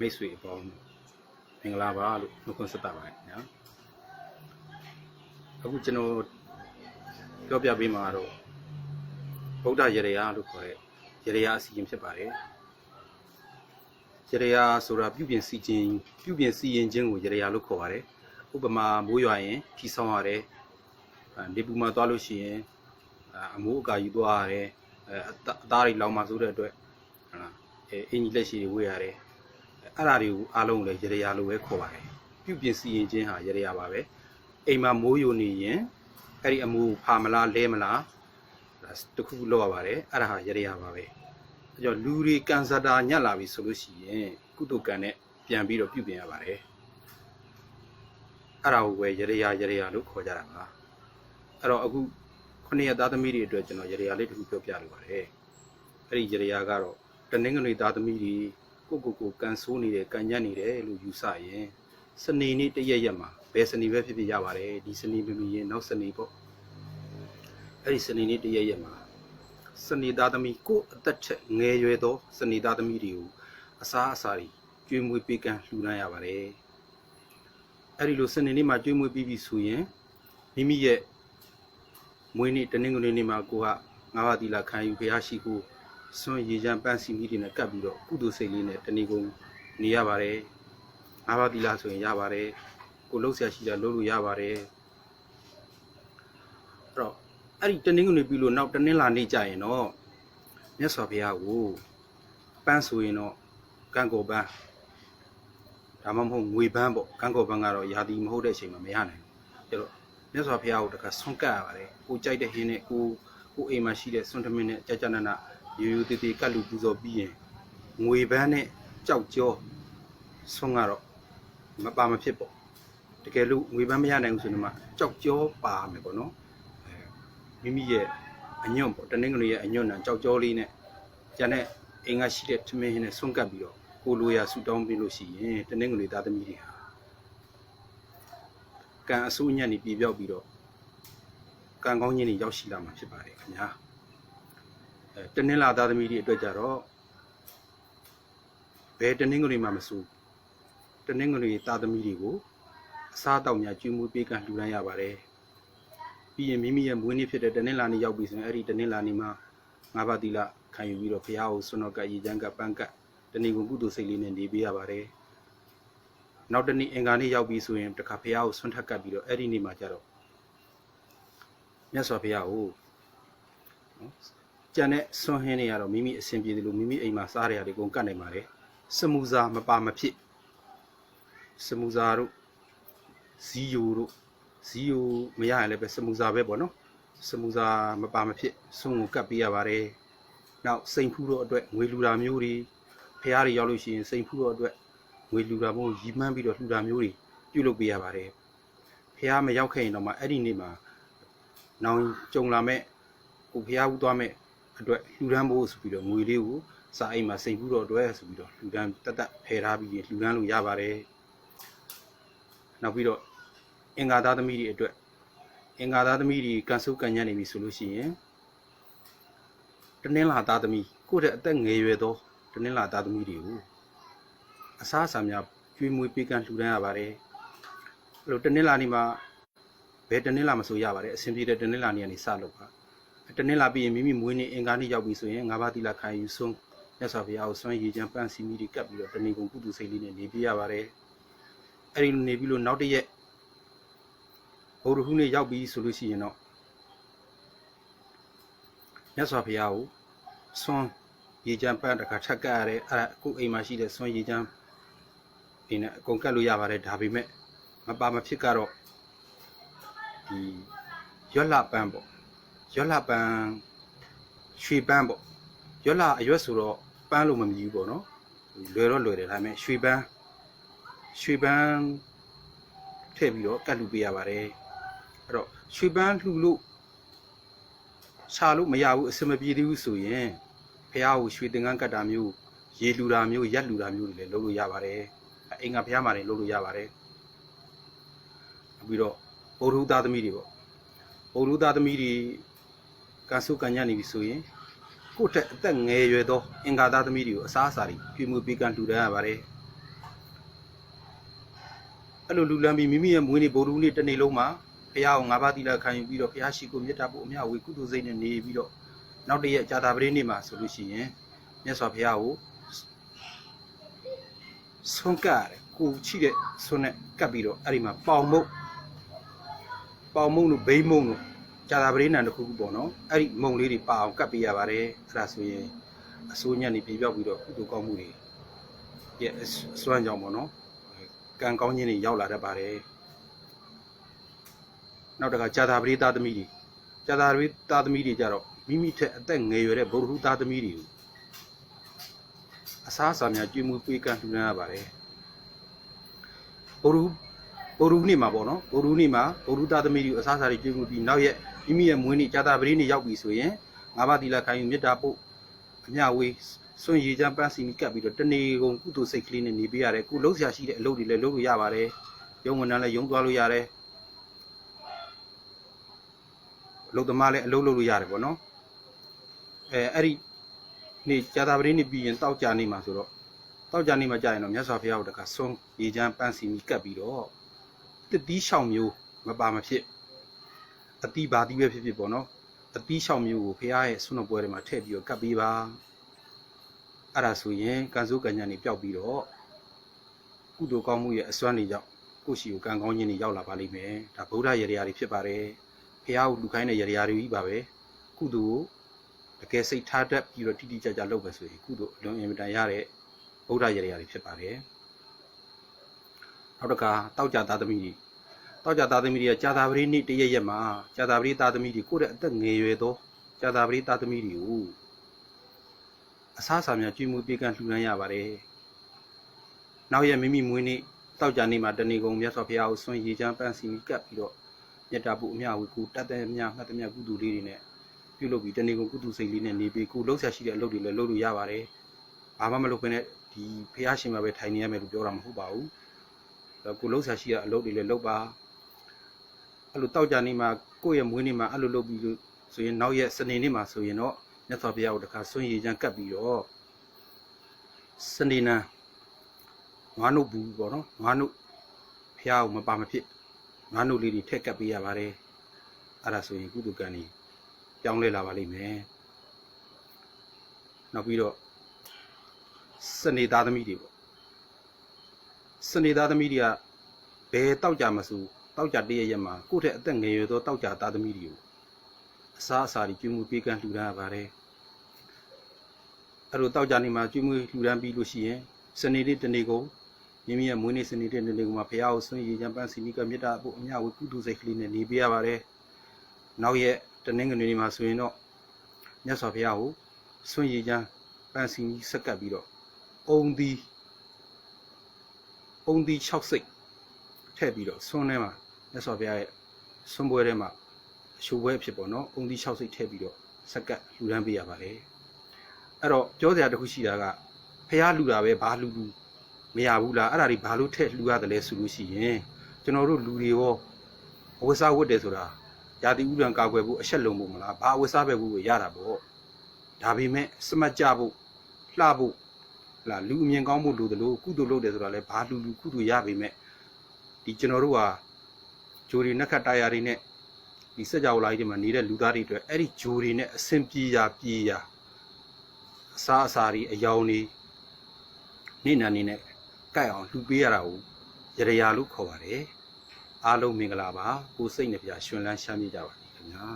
မိတ်ဆွေအပေါင်းမင်္ဂလာပါလို့နှုတ်ခွန်းဆက်တာပါတယ်ညာအခုကျွန်တော်ပြောပြပေးမှာတော့ဗုဒ္ဓရေရလို့ခေါ်တဲ့ရေရအစီအစဉ်ဖြစ်ပါတယ်ရေရဆိုတာပြုပြင်စီခြင်းပြုပြင်စီရင်ခြင်းကိုရေရလို့ခေါ်ပါတယ်ဥပမာမိုးရွာရင်ထီဆောင်ရတယ်နေပူမှာသွားလို့ရှိရင်အမိုးအကာယူသွားရတယ်အဲအသားတွေလောင်မှဆိုတဲ့အတွက်ဟုတ်လားအဲအင်ကြီးလက်ရှိတွေဝေးရတယ် အဲ့ဒါတွေကိုအားလုံးကိုလည်းရရလို့ပဲခေါ်ပါတယ်ပြုပြင်စီရင်ခြင်းဟာရရပါပဲအိမ်မှာမိုးယိုနေရင်အဲ့ဒီအမူဖာမလားလဲမလားတခုခုလောက်ရပါတယ်အဲ့ဒါဟာရရပါပဲအဲကြောင့်လူတွေကန်စတာညက်လာပြီဆိုလို့ရှိရင်ကုသကံနဲ့ပြန်ပြီးတော့ပြုပြင်ရပါတယ်အဲ့ဒါကိုပဲရရရရလို့ခေါ်ကြတာပါအဲ့တော့အခုခုနှစ်ရက်သားသမီးတွေအတွက်ကျွန်တော်ရရလေးတစ်ခုပြောပြလိုပါတယ်အဲ့ဒီရရကတော့တနင်္ဂနွေသားသမီးတွေ ကိုကိုကိုကန်ဆိုးနေတယ်ကန်ညက်နေတယ်လို့ယူဆရင်စနေနေ့တရက်ရက်မှာဘယ်စနေပဲဖြစ်ဖြစ်ရပါတယ်ဒီစနေမမီရင်နောက်စနေပေါ့အဲ့ဒီစနေနေ့တရက်ရက်မှာစနေသားသမီးကိုအသက်ထက်ငယ်ရွယ်သောစနေသားသမီးတွေကိုအစားအစာတွေကျွေးမွေးပေးကမ်းလှူဒါန်းရပါတယ်အဲ့ဒီလိုစနေနေ့မှာကျွေးမွေးပြီးပြီဆိုရင်မိမိရဲ့မွေးနေ့တနင်္ဂနွေနေ့မှာကိုကငါးပါးသီလခံယူဖျားရှိကို စွန့်ရေချမ်းပန်းစီမီတွေနဲ့ကပ်ပြီးတော့ကုသိုလ်စိတ်လေးနဲ့တဏီကုံနေရပါတယ်။ငါးပါးသီလဆိုရင်ရပါတယ်။ကိုလှုပ်ရှားရှိတာလုပ်လို့ရပါတယ်။အဲ့တော့အဲ့ဒီတနင်္ဂနွေပြီးလို့နောက်တနင်္လာနေ့ကျရင်တော့မြတ်စွာဘုရားကိုပန်းဆိုရင်တော့ကံကောပန်းဒါမှမဟုတ်ငွေပန်းပေါ့ကံကောပန်းကတော့ယာတီမဟုတ်တဲ့အချိန်မှာမရနိုင်ဘူး။အဲ့တော့မြတ်စွာဘုရားကိုတခါဆွန့်ကပ်ရပါတယ်။ကိုကြိုက်တဲ့ဟင်းနဲ့ကိုကိုအိမ်မှာရှိတဲ့ဆွန့်ထမင်းနဲ့ကြာကြာနာနာ ရိုးရိုးသေးသေးကတ်လူပူဇော်ပြီးရင်ငွေပန်းနဲ့ကြောက်ကြောဆုံးကတော့မပါမဖြစ်ပေါ့တကယ်လို့ငွေပန်းမရနိုင်ဘူးဆိုရင်မှကြောက်ကြောပါမယ်ပေါ့နော်အဲမိမိရဲ့အညွန့်ပေါ့တနင်္ဂနွေရဲ့အညွန့်နဲ့ကြောက်ကြောလေးနဲ့ကျန်တဲ့အင်္ဂါရှိတဲ့ထမင်းဟင်းနဲ့ဆုံးကပ်ပြီးတော့ကိုလိုရာဆူတောင်းပြီးလို့ရှိရင်တနင်္ဂနွေသားသမီးတွေဟာကံအဆိုးညံ့နေပြေပြောက်ပြီးတော့ကံကောင်းခြင်းတွေရောက်ရှိလာမှာဖြစ်ပါတယ်ခင်ဗျာအဲ တနင်္လာသားသမီးတွေအတွက်ကြတော့ဘယ်တနင်္ဂနွေမှမစိုးတနင်္ဂနွေသားသမီးတွေကိုအစားအသောက်များကျွေးမွေးပေးကလှူဒါန်းရပါတယ်ပြီးရင်မိမိရဲ့မွေးနေ့ဖြစ်တဲ့တနင်္လာနေ့ရောက်ပြီဆိုရင်အဲ့ဒီတနင်္လာနေ့မှာငါးပါးသီလခံယူပြီးတော့ဘုရားကိုဆွနောကရေချမ်းကပန်းကတဏီကုကုသိုလ်စိတ်လေးနဲ့နေပေးရပါတယ်နောက်တနေ့အင်္ဂါနေ့ရောက်ပြီဆိုရင်တခါဘုရားကိုဆွန့်ထက်ကပ်ပြီးတော့အဲ့ဒီနေ့မှာကြတော့မြတ်စွာဘုရားကိုနော် ကြံတဲ့ဆွန်းဟင်းတွေကတော့မိမိအဆင်ပြေတယ်လို့မိမိအိမ်မှာစားရရတယ်ကုန်ကတ်နိုင်ပါလေစမူစာမပါမဖြစ်စမူစာတို့ဇီယိုတို့ဇီယိုမရရင်လည်းပဲစမူစာပဲပေါ့နော်စမူစာမပါမဖြစ်ဆွန်းကိုကတ်ပေးရပါတယ်နောက်စိန်ဖူးတို့အတွက်ငွေလူတာမျိုးတွေဖះတွေရောက်လို့ရှိရင်စိန်ဖူးတို့အတွက်ငွေလူတာမျိုးရီမှန်းပြီးတော့လှူတာမျိုးတွေပြုလုပ်ပေးရပါတယ်ဖះမရောက်ခဲ့ရင်တော့မှအဲ့ဒီနေ့မှာနောင်ကြုံလာမဲ့ကိုဖះဦးသွားမဲ့ အတွက်လှူဒန်းဖို့ဆိုပြီးတော့ငွေလေးကိုစာအိမ်မှာစိတ်ကူးတော့အတွက်ဆိုပြီးတော့လှူဒန်းတက်တက်ဖယ်ထားပြီးလှူဒန်းလို့ရပါတယ်နောက်ပြီးတော့အင်္ဂါသားသမီးတွေအတွက်အင်္ဂါသားသမီးတွေကန်ဆုပ်ကန်ညံ့နေပြီဆိုလို့ရှိရင်တနင်္လာသားသမီးကိုယ့်တဲ့အသက်ငယ်ရွယ်သောတနင်္လာသားသမီးတွေကိုအစားအစာများကျွေးမွေးပေးကမ်းလှူဒန်းရပါတယ်အဲ့လိုတနင်္လာနေ့မှာဘယ်တနင်္လာမဆိုရပါတယ်အဆင်ပြေတဲ့တနင်္လာနေ့ကနေစလုပ်ပါ တနင်္လာပြီးရင်မိမိမွေးနေ့အင်္ဂါနေ့ရောက်ပြီဆိုရင်ငါးပါးသီလခံယူဆုံးမြတ်စွာဘုရားကိုစွန့်ရည်ချမ်းပန်းစီမီတွေကပ်ပြီးတော့တဏီကုံကုတုစိတ်လေးနဲ့နေပြရပါတယ်အဲ့ဒီလိုနေပြီးလို့နောက်တစ်ရက်ဘုရားဟုနေ့ရောက်ပြီဆိုလို့ရှိရင်တော့မြတ်စွာဘုရားကိုစွန့်ရည်ချမ်းပန်းတစ်ခါထပ်ကပ်ရတယ်အဲ့ဒါအခုအိမ်မှာရှိတဲ့စွန့်ရည်ချမ်းဒီနဲ့အကုန်ကပ်လို့ရပါတယ်ဒါပေမဲ့မပါမဖြစ်ကတော့ဒီရွက်လပန်းပေါ့ ရွက်လာပန်းရွှေပန်းပေါ့ရွက်လာအရွက်ဆိုတော့ပန်းလို့မမြည်ဘူးပေါ့နော်လွယ်တော့လွယ်တယ်ဒါပေမဲ့ရွှေပန်းရွှေပန်းထည့်ပြီးတော့ကတ်လူပေးရပါတယ်အဲ့တော့ရွှေပန်းလှူလို့ရှာလို့မရဘူးအစမပြေသေးဘူးဆိုရင်ဖះကိုရွှေတင်ကန်းကတ်တာမျိုးရေလူတာမျိုးရက်လူတာမျိုးတွေလည်းလုပ်လို့ရပါတယ်အင်္ဂါဖះမှာလည်းလုပ်လို့ရပါတယ်ပြီးတော့ဘုရုသားသမီးတွေပေါ့ဘုရုသားသမီးတွေ ကန်ဆုကန်ညံ့နေပြီဆိုရင်ကိုယ့်ထက်အသက်ငယ်ရွယ်သောအင်္ဂါသားသမီးတွေကိုအစားအစာတွေပြည့်မှုပေးကမ်းလှူဒါန်းရပါတယ်အဲ့လိုလူလန်းပြီးမိမိရဲ့မွေးနေ့ဗုဒ္ဓဟူးနေ့တစ်နေ့လုံးမှာဘုရားကိုငါးပါးသီလခံယူပြီးတော့ဘုရားရှိခိုးမေတ္တာပို့အမြဝေကုသိုလ်စိတ်နဲ့နေပြီးတော့နောက်တစ်ရက်ကြာတာပတိနေ့မှာဆိုလို့ရှိရင်မြတ်စွာဘုရားကိုဆုံးကရတယ်ကိုချိတဲ့ဆုံးနဲ့ကပ်ပြီးတော့အဲ့ဒီမှာပေါင်မုတ်ပေါင်မုတ်တို့ဘိမ့်မုတ်တို့ ကြာတာပတိနံတစ်ခုခုပေါ့နော်အဲ့ဒီမုံလေးတွေပါအောင်ကပ်ပေးရပါတယ်အဲ့ဒါဆိုရင်အစိုးညံ့နေပြေပြောက်ပြီးတော့ကုသိုလ်ကောင်းမှုတွေရဲ့အစွမ်းကြောင့်ပေါ့နော်ကံကောင်းခြင်းတွေရောက်လာတတ်ပါတယ်နောက်တကကြာသာပရိသသမီးတွေကြာသာပရိသသမီးတွေကြတော့မိမိထက်အသက်ငယ်ရွယ်တဲ့ဗုဒ္ဓဟူသားသမီးတွေကိုအစားအစာများကျွေးမွေးပေးကမ်းလှူဒါန်းရပါတယ်ဗုဒ္ဓဟူဗုဒ္ဓဟူနေ့မှာပေါ့နော်ဗုဒ္ဓဟူနေ့မှာဗုဒ္ဓဟူသားသမီးတွေကိုအစားအစာတွေကျွေးမွေးပြီးနောက်ရက် မိမိရဲ့မွေးနေ့ကြာသာပရိနေ့ရောက်ပြီဆိုရင်ငါးပါးသီလခံယူမေတ္တာပို့အမြဝေးစွန့်ရည်ချမ်းပန်းစီမီကပ်ပြီးတော့တနေကုန်ကုသိုလ်စိတ်ကလေးနဲ့နေပေးရတယ်ခုလှုပ်ရှားရှိတဲ့အလုပ်တွေလည်းလုပ်လို့ရပါတယ်ရုံဝန်ထမ်းလည်းရုံသွားလို့ရတယ်အလုပ်သမားလည်းအလုပ်လုပ်လို့ရတယ်ပေါ့နော်အဲအဲ့ဒီနေ့ကြာတာပတိနေ့ပြီးရင်တောက်ကြနေမှာဆိုတော့တောက်ကြနေမှာကြာရင်တော့မြတ်စွာဘုရားကိုတခါစွန့်ရည်ချမ်းပန်းစီမီကပ်ပြီးတော့တစ်တီးရှောင်မျိုးမပါမဖြစ် အတီးပါတီးပဲဖြစ်ဖြစ်ပေါ့နော်အတီးရှောင်မျိုးကိုဘုရားရဲ့ဆွန့်တော်ပွဲတွေမှာထည့်ပြီးတော့ကပ်ပေးပါအဲ့ဒါဆိုရင်ကံစိုးကံညာနေပျောက်ပြီးတော့ကုသိုလ်ကောင်းမှုရဲ့အစွမ်းတွေကြောင့်ကိုယ့်ရှိကိုကံကောင်းခြင်းတွေရောက်လာပါလိမ့်မယ်ဒါဗုဒ္ဓရေရာတွေဖြစ်ပါတယ်ဖះကိုလူခိုင်းတဲ့ရေရာတွေကြီးပါပဲကုသိုလ်ကိုတကယ်စိတ်ထားတတ်ပြီးတော့တိတိကျကျလုပ်ပဲဆိုရင်ကုသိုလ်အလွန်အင်မတန်ရတဲ့ဗုဒ္ဓရေရာတွေဖြစ်ပါတယ်နောက်တစ်ခါတောက်ကြသားသမီးတွေ တောက်ကြသားသမီးတွေကကြာသာပတိနေ့တရက်ရက်မှာကြာသာပတိသားသမီးတွေကိုယ့်ရဲ့အသက်ငယ်ရွယ်သောကြာသာပတိသားသမီးတွေကိုအစားအစာများကျွေးမွေးပေးကမ်းလှူဒါန်းရပါတယ်။နောက်ရက်မိမိမွေးနေ့တောက်ကြနေ့မှာတဏီကုံမြတ်စွာဘုရားကိုဆွန့်ရည်ချမ်းပန်းစီကပ်ပြီးတော့မြတ်တာပုအမြဝေကူတတ်တဲ့မြတ်မှတ်တဲ့မြတ်ကုသိုလ်လေးတွေနဲ့ပြုလုပ်ပြီးတဏီကုံကုသိုလ်စိတ်လေးနဲ့နေပြီးကိုလှုပ်ရှားရှိတဲ့အလုပ်တွေလည်းလုပ်လို့ရပါတယ်။ဘာမှမလုပ်ဘဲနဲ့ဒီဘုရားရှင်မှာပဲထိုင်နေရမယ်လို့ပြောတာမဟုတ်ပါဘူး။အဲ့ကိုလှုပ်ရှားရှိတဲ့အလုပ်တွေလည်းလုပ်ပါ အဲ့လိုတောက်ကြနေ့မှာကိုယ့်ရဲ့မွေးနေ့မှာအဲ့လိုလုပ်ပြီးလို့ဆိုရင်နောက်ရက်စနေနေ့မှာဆိုရင်တော့မြတ်စွာဘုရားကိုတခါဆွန့်ရည်ချမ်းကပ်ပြီးတော့စနေနံငါးနုတ်ဘူးပေါ့နော်ငါးနုတ်ဘုရားကိုမပါမဖြစ်ငါးနုတ်လေးတွေထက်ကပ်ပေးရပါတယ်အဲ့ဒါဆိုရင်ကုသကံကြီးပြောင်းလဲလာပါလိမ့်မယ်နောက်ပြီးတော့စနေသားသမီးတွေပေါ့စနေသားသမီးတွေကဘယ်တောက်ကြမစိုး တောက်ကြတည့်ရရက်မှာကိုယ့်ထက်အသက်ငယ်ရွယ်သောတောက်ကြသားသမီးတွေကိုအစားအစာတွေကျွေးမွေးပေးကမ်းလှူဒါန်းရပါတယ်အဲ့လိုတောက်ကြနေမှာကျွေးမွေးလှူဒါန်းပြီးလို့ရှိရင်စနေနေ့တနေ့ကုန်မိမိရဲ့မွေးနေ့စနေနေ့တနေ့ကုန်မှာဘုရားကိုဆွင့်ရည်ချမ်းပန်းစီနီကမေတ္တာဖို့အမြဝေကုသိုလ်စိတ်ကလေးနဲ့နေပေးရပါတယ်နောက်ရက်တနင်္ဂနွေနေ့မှာဆိုရင်တော့မြတ်စွာဘုရားကိုဆွင့်ရည်ချမ်းပန်းစီနီဆက်ကပ်ပြီးတော့အုံသီးအုံသီး6စိတ် ထည့်ပြီးတော့ဆွန်းထဲမှာမြတ်စွာဘုရားရဲ့ဆွန်းပွဲထဲမှာအရှိုးပွဲအဖြစ်ပေါ့နော်အုံသီး6စိတ်ထည့်ပြီးတော့စက်ကတ်လှူဒန်းပေးရပါတယ်အဲ့တော့ပြောစရာတစ်ခုရှိတာကဖះလှူတာပဲဘာလှူလှူမရဘူးလားအဲ့ဒါတွေဘာလို့ထည့်လှူရတယ်လဲဆိုလို့ရှိရင်ကျွန်တော်တို့လူတွေရောအဝတ်စားဝတ်တယ်ဆိုတာယာတိဥဒံကာကွယ်ဖို့အဆက်လုံးဖို့မလားဘာအဝတ်စားပဲဖို့ရတာပေါ့ဒါပေမဲ့စမတ်ကြဖို့လှဖို့လာလူအမြင်ကောင်းဖို့လိုတယ်လို့ကုသိုလ်လုပ်တယ်ဆိုတာလဲဘာလူလူကုသိုလ်ရပေမဲ့ ဒီကျွန်တော်တို့ဟာဂျိုရီနက်ခတ်တရားတွေနဲ့ဒီစက်ကြောလာကြီးတွေမှာနေတဲ့လူသားတွေအတွက်အဲ့ဒီဂျိုတွေနဲ့အဆင်ပြေရာပြေရာအစားအစာတွေအယောင်တွေနေနာနေနဲ့ကြိုက်အောင်လှူပေးရတာကိုရရရာလို့ခေါ်ပါတယ်အားလုံးမင်္ဂလာပါကိုစိတ်နှပြရှင်လန်းရှမ်းမြေ့ကြပါစေခင်ဗျာ